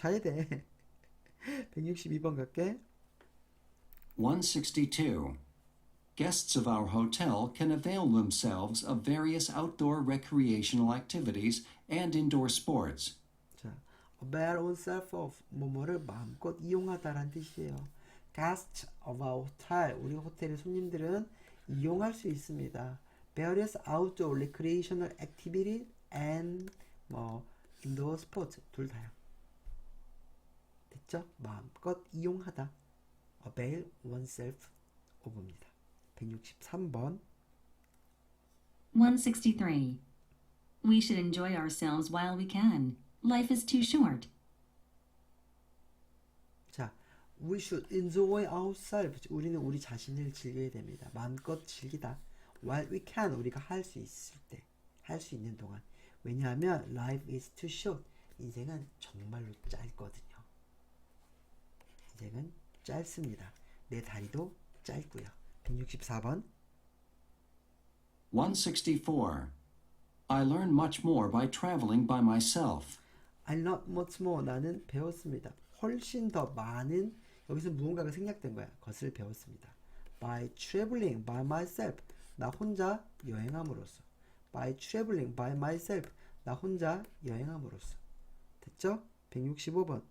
자야 돼. 162번 갈게. 162. Guests of our hotel can avail themselves of various outdoor recreational activities and indoor sports. 자, avail oneself of 뭐뭐를 마음껏 이용하다라는 뜻이에요. Guests of our hotel, 우리 호텔의 손님들은 이용할 수 있습니다. Various outdoor recreational activity and 뭐 indoor sports 둘 다요. 됐죠? 마음껏 이용하다. avail oneself of입니다. 163번 163. We should enjoy ourselves while we can. Life is too short. 자, we should enjoy ourselves. 우리는 우리 자신을 즐겨야 됩니다. 마음껏 즐기다. While we can, 우리가 할 수 있을 때, 할 수 있는 동안. 왜냐하면 life is too short. 인생은 정말로 짧거든요. 인생은 짧습니다. 내 다리도 짧고요. 164번. 164. I learn much more by traveling by myself. I learned much more. 나는 배웠습니다. 훨씬 더 많은 여기서 무언가가 생략된 거야. 것을 배웠습니다. By traveling by myself. 나 혼자 여행함으로써. By traveling by myself. 나 혼자 여행함으로써. 됐죠? 165번.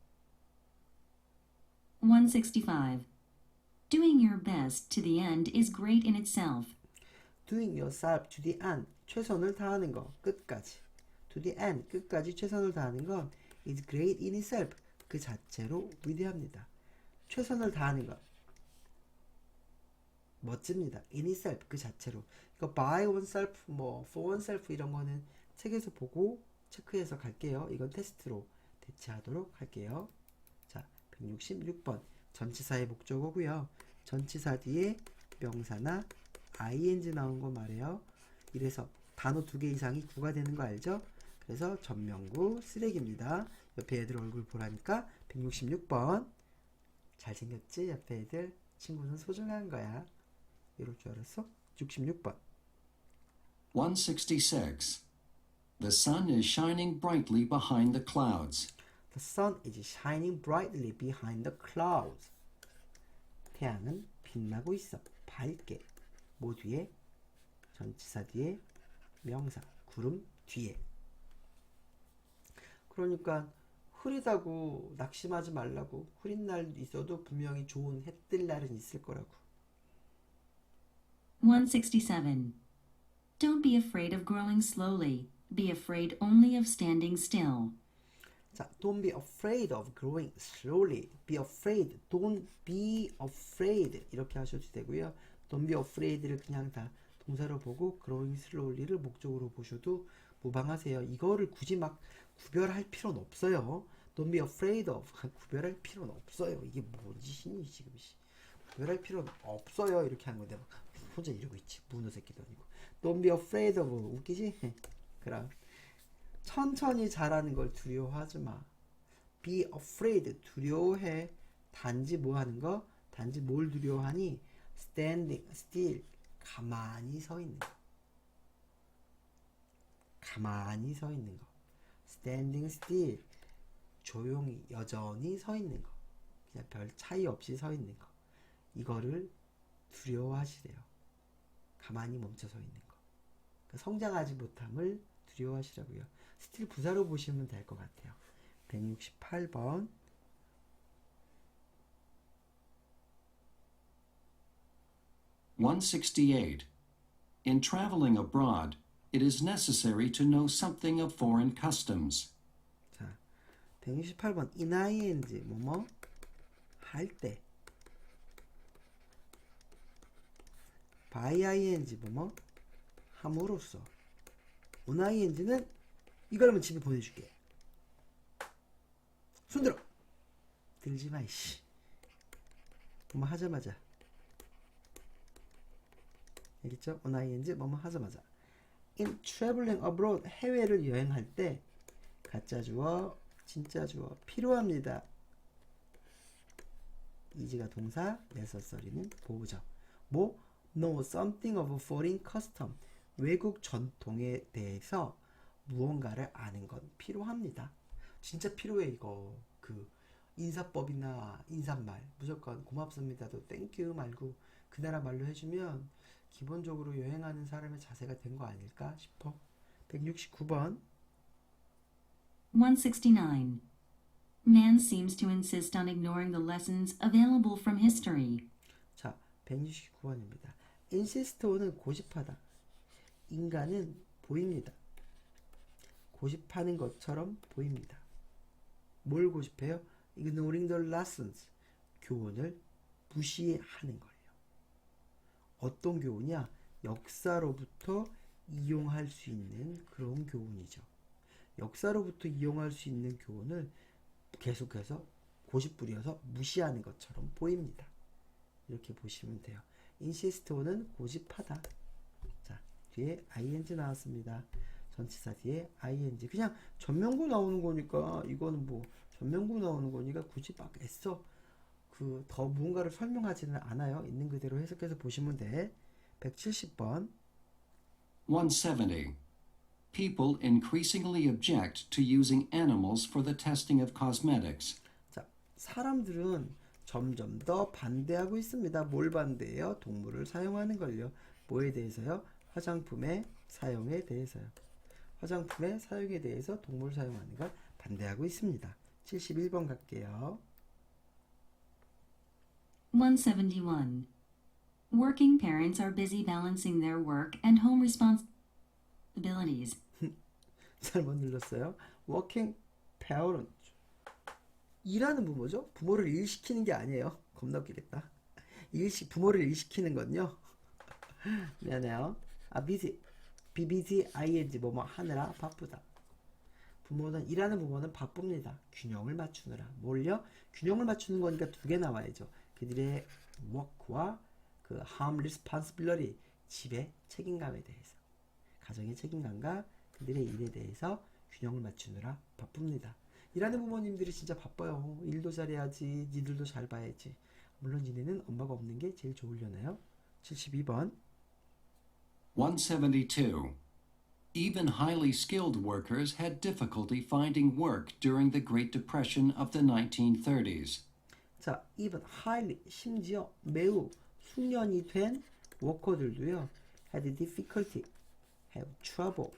165. Doing your best to the end is great in itself. Doing yourself to the end. 최선을 다하는 거. 끝까지. To the end. 끝까지 최선을 다하는 건 is great in itself. 그 자체로 위대합니다. 최선을 다하는 것. 멋집니다. in itself. 그 자체로. 이거 by oneself, 뭐 for oneself 이런 거는 책에서 보고 체크해서 갈게요. 이건 테스트로 대체하도록 할게요. 자, 166번. 전치사의 목적어고요. 전치사 뒤에 명사나 ing 나온 거 말해요. 이래서 단어 두 개 이상이 구가 되는 거 알죠? 그래서 전명구 쓰레기입니다. 옆에 애들 얼굴 보라니까 166번. 잘생겼지? 옆에 애들. 친구는 소중한 거야. 이럴 줄 알았어? 66번. 166. The sun is shining brightly behind the clouds. The sun is shining brightly behind the clouds. 태양은 빛나고 있어. 밝게. 뭐 뒤에? 전치사 뒤에 명사. 구름 뒤에. 그러니까 흐리다고 낙심하지 말라고. 흐린 날 있어도 분명히 좋은 해 뜰 날은 있을 거라고. 167. Don't be afraid of growing slowly. Be afraid only of standing still. 자, don't be afraid of growing slowly. Be afraid. Don't be afraid. 이렇게 하셔도 되고요. Don't be afraid를 그냥 다 동사로 보고 growing slowly를 목적으로 보셔도 무방하세요. 이거를 굳이 막 구별할 필요는 없어요. Don't be afraid of. 구별할 필요는 없어요. 이게 뭔 짓이니 지금. 씨. 구별할 필요는 없어요. 이렇게 하는 건데 막 혼자 이러고 있지. 문어 새끼도 아니고. Don't be afraid of. 웃기지? 그럼. 천천히 자라는 걸 두려워하지 마. Be afraid. 두려워해. 단지 뭐 하는 거? 단지 뭘 두려워하니? Standing still. 가만히 서 있는 거. 가만히 서 있는 거. Standing still. 조용히, 여전히 서 있는 거. 그냥 별 차이 없이 서 있는 거. 이거를 두려워하시래요. 가만히 멈춰 서 있는 거. 그러니까 성장하지 못함을 두려워하시라고요. 스틸 부사로 보시면 될 것 같아요. 168번. 168. In traveling abroad, it is necessary to know something of foreign customs. 자, 168번. in ing 뭐뭐 할 때. by ing 뭐뭐 함으로써. On ing는 이거라면 집에 보내줄게. 손들어. 들지 마 이씨. 뭐뭐 하자마자. 알겠죠? on ing 뭐뭐 하자마자. in traveling abroad 해외를 여행할 때 가짜 주어, 진짜 주어 필요합니다. 이지가 동사, necessary는 보호죠. 뭐 know something of foreign custom 외국 전통에 대해서 무언가를 아는 건 필요합니다. 진짜 필요해 이거. 그그 인사법이나 인사말 무조건 고맙습니다도 땡큐 말고 그 나라 말로 해주면 기본적으로 여행하는 사람의 자세가 된 거 아닐까 싶어. 169번 169. Man seems to insist on ignoring the lessons available from history. 자 169번입니다. 인시스트오는 고집하다. 인간은 보입니다. 고집하는 것처럼 보입니다. 뭘 고집해요? Ignoring the lessons. 교훈을 무시하는 거예요. 어떤 교훈이야? 역사로부터 이용할 수 있는 그런 교훈이죠. 역사로부터 이용할 수 있는 교훈을 계속해서 고집부려서 무시하는 것처럼 보입니다. 이렇게 보시면 돼요. 인시스트오는 고집하다. 자, 뒤에 ing 나왔습니다. 전치사 뒤에 ing. 그냥 전명구 나오는 거니까 이거는 뭐 전명구 나오는 거니까 굳이 막 애써 그 더 무언가를 설명하지는 않아요. 있는 그대로 해석해서 보시면 돼. 170번. 170. People increasingly object to using animals for the testing of cosmetics. 자, 사람들은 점점 더 반대하고 있습니다. 뭘 반대해요? 동물을 사용하는 걸요. 뭐에 대해서요? 화장품의 사용에 대해서요. 화장품의 사용에 대해서 동물 사용하는 걸 반대하고 있습니다. 71번 갈게요. 171. Working parents are busy balancing their work and home responsibilities. 잘못 눌렀어요. working parent. 일하는 부모죠. 부모를 일시키는 게 아니에요. 겁나 웃기겠다. 일시 부모를 일시키는 건요. 미안해요. 아 busy, busy, ing 뭐뭐 하느라 바쁘다. 부모는 일하는 부모는 바쁩니다. 균형을 맞추느라. 뭘요? 균형을 맞추는 거니까 두 개 나와야죠. 그들의 work와 그 home responsibility 집의 책임감에 대해서 가정의 책임감과 그들의 일에 대해서 균형을 맞추느라 바쁩니다. 일하는 부모님들이 진짜 바빠요. 일도 잘해야지, 니들도 잘 봐야지. 물론 니네는 엄마가 없는 게 제일 좋으려나요? 72번. 172. Even highly skilled workers had difficulty finding work during the Great Depression of the 1930s. 자, even highly 심지어 매우 숙련이 된 워커들도요. had difficulty, have trouble,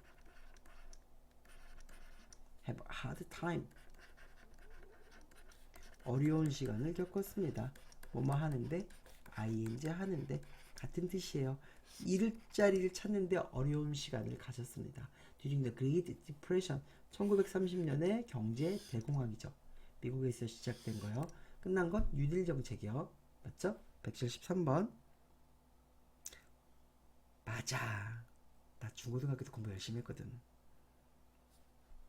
have a hard time. 어려운 시간을 겪었습니다. 뭐뭐 하는데 ing 하는데 같은 뜻이에요. 일자리를 찾는데 어려운 시간을 가졌습니다. During the Great Depression, 1930년의 경제 대공황이죠. 미국에서 시작된 거요. 끝난 건 뉴딜 정책이요. 맞죠? 173번. 맞아. 나 중고등학교 때 공부 열심히 했거든.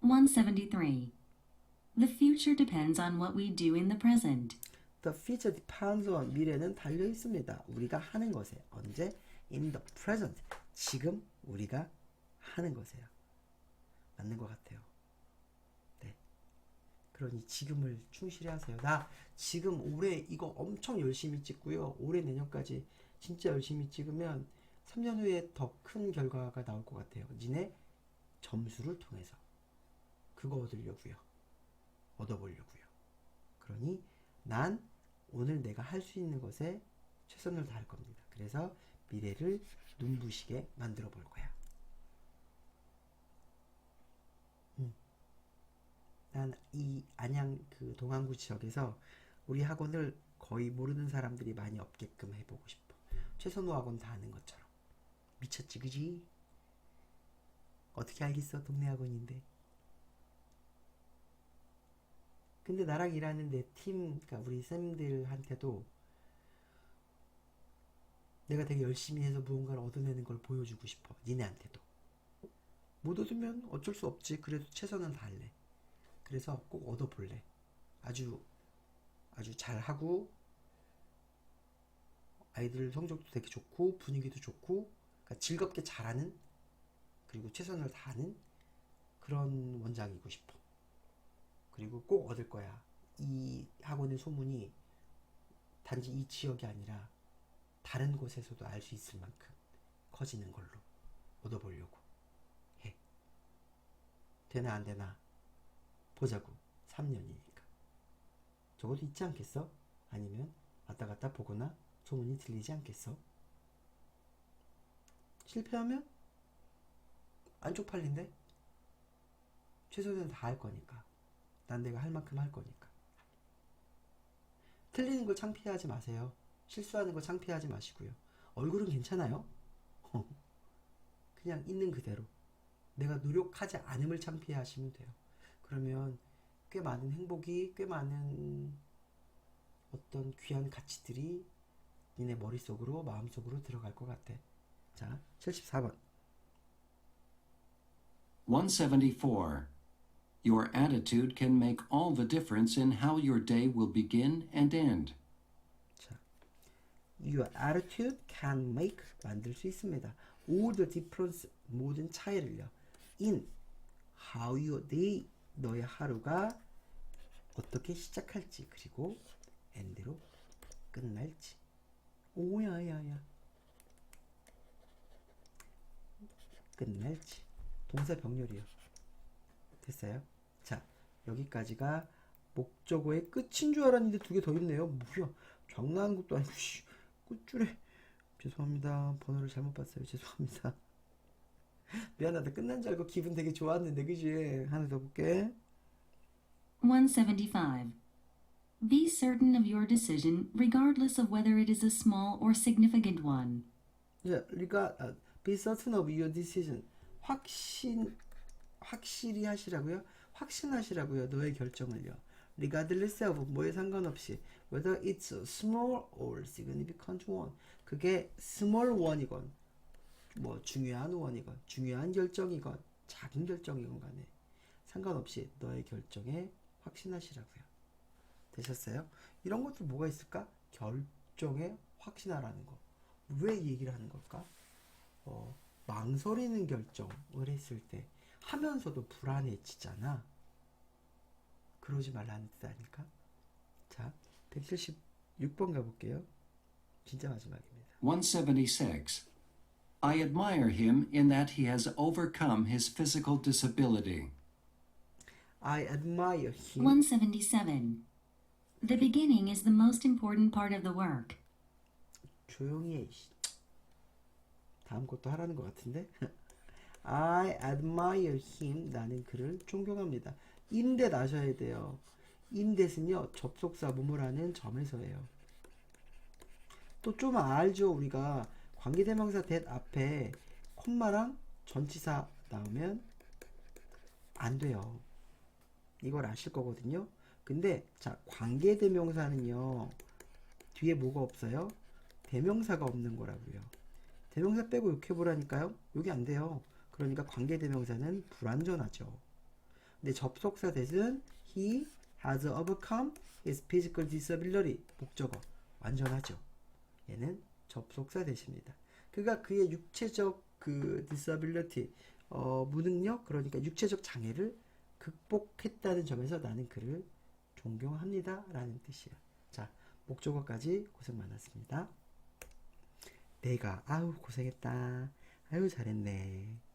173. The future depends on what we do in the present. The future depends on 미래는 달려 있습니다. 우리가 하는 것에 언제 in the present 지금 우리가 하는 것에요. 맞는 것 같아요. 네. 그러니 지금을 충실히 하세요. 나 지금 올해 이거 엄청 열심히 찍고요. 올해 내년까지 진짜 열심히 찍으면 3년 후에 더 큰 결과가 나올 것 같아요. 니네 점수를 통해서 그거 얻으려고요. 얻어보려고요. 그러니 난 오늘 내가 할 수 있는 것에 최선을 다할 겁니다. 그래서 미래를 눈부시게 만들어 볼 거야. 음. 난이 안양 그 동안구 지역에서 우리 학원을 거의 모르는 사람들이 많이 없게끔 해보고 싶어. 최선호 학원 다 아는 것처럼. 미쳤지, 그지? 어떻게 알겠어, 동네 학원인데. 근데 나랑 일하는 내 팀, 그러니까 우리 쌤들한테도 내가 되게 열심히 해서 무언가를 얻어내는 걸 보여주고 싶어. 니네한테도. 못 얻으면 어쩔 수 없지. 그래도 최선을 다할래. 그래서 꼭 얻어볼래. 아주, 아주 잘하고, 아이들 성적도 되게 좋고, 분위기도 좋고, 그러니까 즐겁게 잘하는, 그리고 최선을 다하는 그런 원장이고 싶어. 그리고 꼭 얻을 거야. 이 학원의 소문이 단지 이 지역이 아니라 다른 곳에서도 알 수 있을 만큼 커지는 걸로 얻어보려고 해. 되나 안 되나 보자고. 3년이니까. 적어도 있지 않겠어? 아니면 왔다 갔다 보거나 소문이 들리지 않겠어? 실패하면 안 쪽팔린데? 최선을 다할 거니까. 난 내가 할 만큼 할 거니까. 틀리는 걸 창피하지 마세요. 실수하는 거 창피하지 마시고요. 얼굴은 괜찮아요. 그냥 있는 그대로. 내가 노력하지 않음을 창피하시면 돼요. 그러면 꽤 많은 행복이, 꽤 많은 어떤 귀한 가치들이 니네 머릿속으로, 마음속으로 들어갈 것 같아. 자, 74번. 174. Your attitude can make all the difference in how your day will begin and end. 자, your attitude can make 만들 수 있습니다. all the difference 모든 차이를요. in how your day 너의 하루가 어떻게 시작할지 그리고 end로 끝날지. 오야야야. 끝날지. 동사 병렬이요. 됐어요? 자, 여기까지가 목적어의 끝인 줄 알았는데 두 개 더 있네요. 뭐야? 장난한 것도 아니고 씨, 끝줄에 죄송합니다. 번호를 잘못 봤어요. 죄송합니다. 미안하다. 끝난 줄 알고 기분 되게 좋았는데 그지? 하나 더 볼게. 175. Be certain of your decision regardless of whether it is a small or significant one. 자, 우리가 아, be certain of your decision. 확신 확실히 하시라고요. 확신하시라고요. 너의 결정을요. regardless of 뭐에 상관없이 whether it's small or significant one. 그게 small one이건 뭐 중요한 원이건 중요한 결정이건 작은 결정이건 간에 상관없이 너의 결정에 확신하시라고요. 되셨어요? 이런 것들 뭐가 있을까? 결정에 확신하라는 거. 왜이 얘기를 하는 걸까? 어, 망설이는 결정을 했을 때 하면서도 불안해지잖아. 그러지 말라는 뜻 아닐까? 자, 176번 가볼게요. 진짜 마지막입니다. 176. I admire him in that he has overcome his physical disability. I admire him. 177. The beginning is the most important part of the work. 조용히 해. 다음 것도 하라는 것 같은데. I admire him. 나는 그를 존경합니다. 인대 나셔야 돼요. 인댓은요 접속사 무무라는 점에서예요. 또 좀 알죠 우리가 관계대명사 that 앞에 콤마랑 전치사 나오면 안 돼요. 이걸 아실 거거든요. 근데 자 관계대명사는요 뒤에 뭐가 없어요? 대명사가 없는 거라고요. 대명사 빼고 욕해보라니까요. 여기 안 돼요. 그러니까 관계대명사는 불완전하죠. 근데 접속사 대신 he has overcome his physical disability 목적어 완전하죠. 얘는 접속사 대신입니다. 그가 그의 육체적 그 disability 어, 무능력 그러니까 육체적 장애를 극복했다는 점에서 나는 그를 존경합니다 라는 뜻이야. 자 목적어까지 고생 많았습니다. 내가 아우 고생했다. 아유 잘했네.